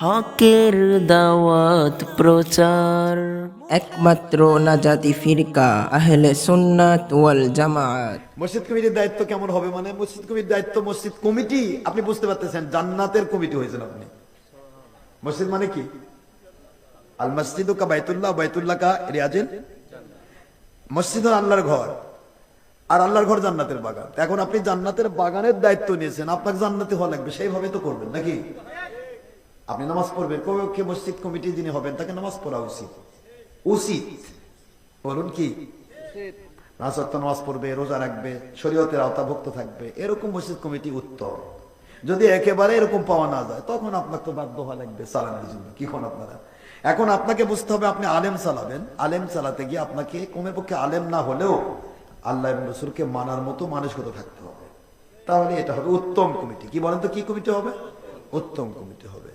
হকের দাওয়াত প্রচার। একমাত্র নাজাতি ফিরকা আহলে সুন্নাত ওয়াল জামাত। মসজিদ কমিটির দায়িত্ব কেমন হবে মানে? মসজিদ কমিটির দায়িত্ব মসজিদ কমিটি? আপনি বুঝতে পারতেছেন জান্নাতের কমিটি হয়েছেন আপনি। মসজিদ মানে কি? আল মসজিদ কা বাইতুল্লাহ বাইতুল্লাহ কা রিয়াজেন? মসজিদ আল্লাহর ঘর। আর আল্লাহর ঘর জান্নাতের বাগান। এখন আপনি জান্নাতের বাগানের দায়িত্ব নিয়েছেন, আপনাকে জান্নাতি হওয়া লাগবে, সেইভাবে তো করবেন নাকি? আপনি নামাজ পড়বেন কেউ কে মসজিদ কমিটি যিনি হবেন, তাকে নামাজ পড়া উচিত। উচিত। বলুন কি? নামাজ পড়বে, রোজা রাখবে, শরীয়তের আওতাভুক্ত থাকবে, এরকম মসজিদ কমিটি উত্তম। যদি একেবারে এরকম পাওয়া না যায়, তখন আপনাকে তো বাধ্য হওয়া লাগবে চালানোর জন্য, কি কোন আপনারা? এখন আপনাকে বুঝতে হবে আপনি আলেম চালাবেন, আলেম চালাতে গিয়ে আপনাকে কমের পক্ষে আলেম না হলেও আল্লাহ এবং রসুলকে মানার মতো মানসিকতা থাকতে হবে। তাহলে এটা হবে উত্তম কমিটি। কি বলেন তো কি কমিটি হবে? উত্তম কমিটি হবে।